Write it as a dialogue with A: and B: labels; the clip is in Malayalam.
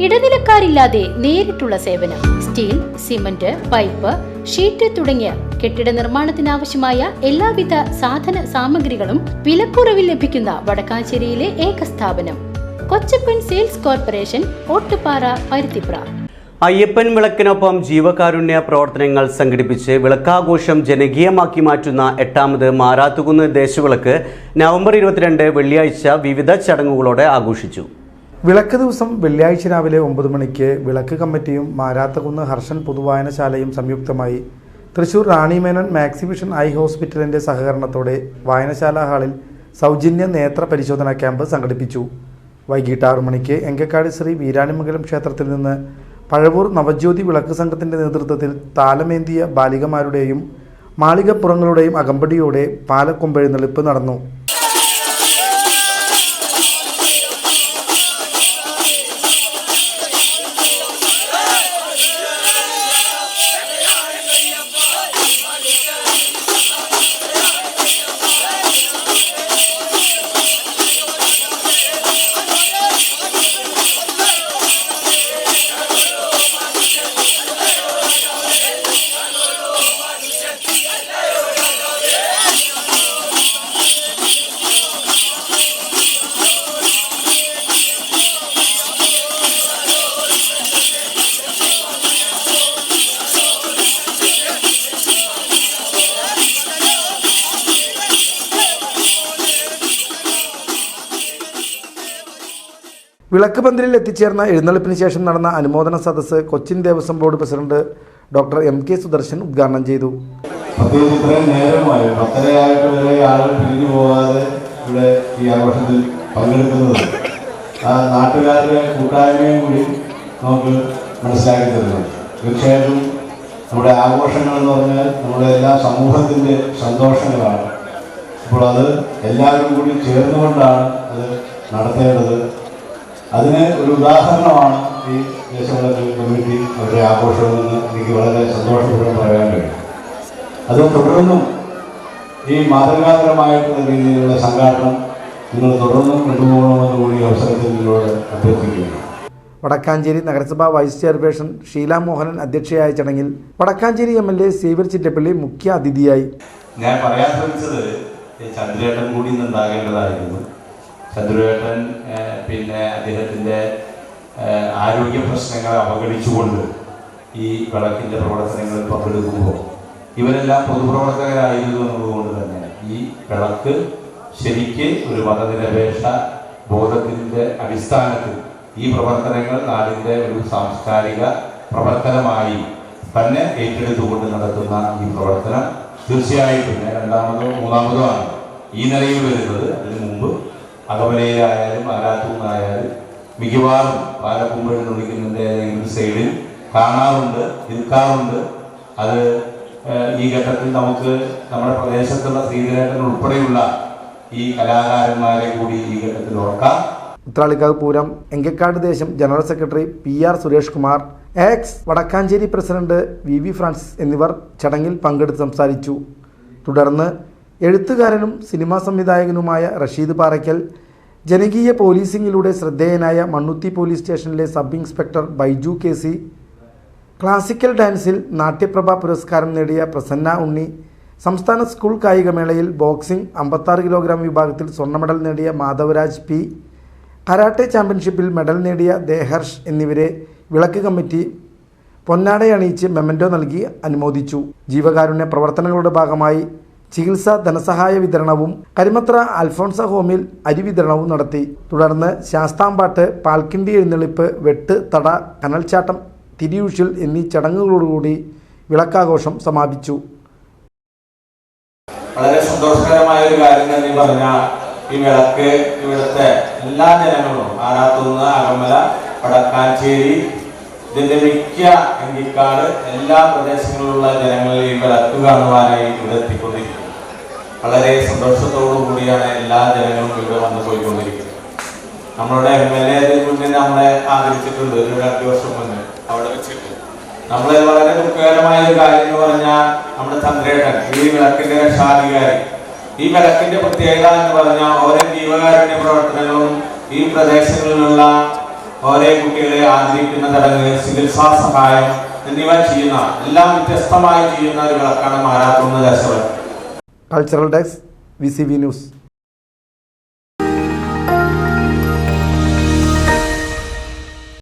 A: ഇടനിലക്കാരില്ലാതെ നേരിട്ടുള്ള സേവനം സ്റ്റീൽ സിമന്റ് പൈപ്പ് ഷീറ്റ് തുടങ്ങിയ കെട്ടിട നിർമ്മാണത്തിനാവശ്യമായ എല്ലാവിധ സാധന സാമഗ്രികളും വിലക്കുറവിൽ ലഭിക്കുന്ന വടക്കാഞ്ചേരിയിലെ ഏക സ്ഥാപനം കൊച്ചപ്പൻ സെയിൽസ് കോർപ്പറേഷൻ ഓട്ടുപാറ പരുത്തിപ്ര.
B: അയ്യപ്പൻ വിളക്കിനൊപ്പം ജീവകാരുണ്യ പ്രവർത്തനങ്ങൾ സംഘടിപ്പിച്ച് വിളക്കാഘോഷം ജനകീയമാക്കി മാറ്റുന്ന എട്ടാമത് മാറാത്തുകുന്ന് ദേശവിളക്ക് നവംബർ ഇരുപത്തിരണ്ട് വെള്ളിയാഴ്ച വിവിധ ചടങ്ങുകളോടെ ആഘോഷിച്ചു.
C: വിളക്ക് ദിവസം വെള്ളിയാഴ്ച രാവിലെ ഒമ്പത് മണിക്ക് വിളക്ക് കമ്മിറ്റിയും മാരാത്തകുന്ന് ഹർഷൻ പൊതുവായനശാലയും സംയുക്തമായി തൃശൂർ റാണിമേനോൻ മാക്സിബിഷൻ ഐ ഹോസ്പിറ്റലിന്റെ സഹകരണത്തോടെ വായനശാല ഹാളിൽ സൗജന്യ നേത്ര പരിശോധനാ ക്യാമ്പ് സംഘടിപ്പിച്ചു. വൈകിട്ട് ആറു മണിക്ക് എങ്കക്കാട് ശ്രീ വീരാണിമംഗലം ക്ഷേത്രത്തിൽ നിന്ന് പഴവൂർ നവജ്യോതി വിളക്ക് സംഘത്തിന്റെ നേതൃത്വത്തിൽ താലമേന്തിയ ബാലികമാരുടെയും മാളികപ്പുറങ്ങളുടെയും അകമ്പടിയോടെ പാലക്കൊമ്പെഴുന്നള്ളിപ്പ് നടന്നു. വിളക്ക് പന്തലിൽ എത്തിച്ചേർന്ന എഴുന്നള്ളിപ്പിന് ശേഷം നടന്ന അനുമോദന സദസ്സ് Cochin Devaswom board president doctor M K Sudarshan ഉദ്ഘാടനം ചെയ്തു.
D: വരെ ഇവിടെ ആ നമ്മുടെ ആഘോഷങ്ങൾ എന്ന് പറഞ്ഞാൽ നമ്മുടെ എല്ലാ സമൂഹത്തിന്റെ സന്തോഷങ്ങളാണ്. അപ്പോൾ അത് എല്ലാവരും കൂടി ചേർന്നുകൊണ്ടാണ് അത് നടത്തേണ്ടത് അതിന് ഒരു ഉദാഹരണമാണ് ഈ ദേശവിളക്ക് കമ്മിറ്റി അവരുടെ ആഘോഷമെന്ന് എനിക്ക് വളരെ സന്തോഷപൂർവം പറയാൻ കഴിയും. അത് തുടർന്നും ഈ മാതൃകാപരമായിട്ടുള്ള രീതിയിലുള്ള സംഘാടനം നിങ്ങൾ തുടർന്നും കൊണ്ടുപോകണമെന്ന് കൂടി അവസരത്തിൽ നിങ്ങളോട് അഭ്യർത്ഥിക്കുകയാണ്.
C: വടക്കാഞ്ചേരി നഗരസഭാ വൈസ് ചെയർപേഴ്സൺ ഷീല മോഹനൻ അധ്യക്ഷയായ ചടങ്ങിൽ Vadakkanchery M L A Xavier Chittappally മുഖ്യ അതിഥിയായി
D: ഞാൻ പറയാൻ ശ്രമിച്ചത് ചന്ദ്രേട്ടൻ കൂടി ഇന്നുണ്ടാകേണ്ടതായിരുന്നു ചന്ദ്രേട്ടൻ പിന്നെ അദ്ദേഹത്തിന്റെ ആരോഗ്യ പ്രശ്നങ്ങളെ അവഗണിച്ചുകൊണ്ട് ഈ വിളക്കിന്റെ പ്രവർത്തനങ്ങളിൽ പങ്കെടുക്കുമ്പോൾ ഇവരെല്ലാം പൊതുപ്രവർത്തകരായിരുന്നു എന്നതുകൊണ്ട് തന്നെ ഈ വിളക്ക് ശരിക്ക് ഒരു മതനിരപേക്ഷ ബോധത്തിന്റെ അടിസ്ഥാനത്തിൽ ഈ പ്രവർത്തനങ്ങൾ നാടിന്റെ ഒരു സാംസ്കാരിക പ്രവർത്തനമായി തന്നെ ഏറ്റെടുത്തുകൊണ്ട് നടത്തുന്ന ഈ പ്രവർത്തനം തീർച്ചയായിട്ടും രണ്ടാമതോ മൂന്നാമതോ ആണ്. ഈ നിലയിൽ വരുന്നത് അതിനു മുമ്പ് അകമലയിലായാലും ആരാത്തൂന്നായാലും മിക്കവാറും പാലക്കുമ്പഴെന്ന് വിളിക്കുന്നതിന്റെ ഏതെങ്കിലും സൈഡിൽ കാണാറുണ്ട് നിൽക്കാറുണ്ട്. അത് ഈ ഘട്ടത്തിൽ നമുക്ക് നമ്മുടെ പ്രദേശത്തുള്ള ശ്രീധരേട്ടൻ ഉൾപ്പെടെയുള്ള ഈ കലാകാരന്മാരെ കൂടി ഈ ഘട്ടത്തിൽ ഓർക്കാം.
C: ഉത്രാളിക്കാവ് പൂരം എങ്കക്കാട് ദേശം general secretary P R Suresh Kumar ex Vadakkanchery president V V Francis എന്നിവർ ചടങ്ങിൽ പങ്കെടുത്ത് സംസാരിച്ചു. തുടർന്ന് എഴുത്തുകാരനും സിനിമാ സംവിധായകനുമായ റഷീദ് പാറയ്ക്കൽ ജനകീയ പോലീസിങ്ങിലൂടെ ശ്രദ്ധേയനായ മണ്ണുത്തി പോലീസ് സ്റ്റേഷനിലെ sub inspector Baiju K C classical ഡാൻസിൽ Natyaprabha പുരസ്കാരം നേടിയ പ്രസന്ന ഉണ്ണി സംസ്ഥാന സ്കൂൾ കായികമേളയിൽ ബോക്സിംഗ് അമ്പത്താറ് കിലോഗ്രാം വിഭാഗത്തിൽ സ്വർണ മെഡൽ നേടിയ മാധവരാജ് പി കരാട്ടെ ചാമ്പ്യൻഷിപ്പിൽ മെഡൽ നേടിയ ദേഹർഷ് എന്നിവരെ വിളക്ക് കമ്മിറ്റി പൊന്നാടയണിയിച്ച് മെമന്റോ നൽകി അനുമോദിച്ചു. ജീവകാരുണ്യ പ്രവർത്തനങ്ങളുടെ ഭാഗമായി ചികിത്സാ ധനസഹായ വിതരണവും കരിമത്ര അൽഫോൺസ ഹോമിൽ അരി വിതരണവും നടത്തി. തുടർന്ന് ശാസ്താംപാട്ട് പാൽക്കിണ്ടി എഴുന്നള്ളിപ്പ് വെട്ട് തട കനൽച്ചാട്ടം തിരിയൂഷിൽ എന്നീ ചടങ്ങുകളോടുകൂടി വിളക്കാഘോഷം സമാപിച്ചു.
D: വളരെ സന്തോഷകരമായ ഒരു കാര്യം തന്നെ പറഞ്ഞ ഈ വിളക്ക് ഇവിടുത്തെ എല്ലാ ജനങ്ങളും ആറാത്തുനിന്ന് അകമല വടക്കാഞ്ചേരി ഇതിന്റെ മിക്ക എങ്കിക്കാട് എല്ലാ പ്രദേശങ്ങളിലുള്ള ജനങ്ങളിൽ ഈ വിളക്ക് കാണുവാനായി ഇവിടെ എത്തിക്കൊണ്ടിരിക്കുന്നു. വളരെ സന്തോഷത്തോടു കൂടിയാണ് എല്ലാ ജനങ്ങളും ഇവിടെ വന്നു പോയിക്കൊണ്ടിരിക്കുന്നത്. നമ്മളുടെ എം എൽ എ മുന്നേ നമ്മളെ ആദരിച്ചിട്ടുണ്ട് ഒരു രണ്ട് വർഷം മുന്നേ. അവിടെ വെച്ചിട്ട്. നമ്മളെ വളരെ ദുഃഖകരമായ ഒരു കാര്യം എന്ന് പറഞ്ഞാൽ നമ്മുടെ ചന്ദ്രേട്ടൻ ഈ വിളക്കിന്റെ രക്ഷാധികാരി. ഈ വിളക്കിന്റെ പ്രത്യേകത എന്ന് പറഞ്ഞാൽ ഓരോ ജീവകാരുണ്യ പ്രവർത്തനങ്ങളും ഈ പ്രദേശങ്ങളിലുള്ള
E: ഓരോ കുട്ടികളെ ആദരിക്കുന്ന തടങ്ങ് ചികിത്സാ സഹായം എന്നിവ ചെയ്യുന്ന എല്ലാം വ്യത്യസ്തമായി ചെയ്യുന്ന ഒരു വിളക്കാണ് മാരാത്തുന്ന ദേശവിളക്ക്
C: cultural desk V C V news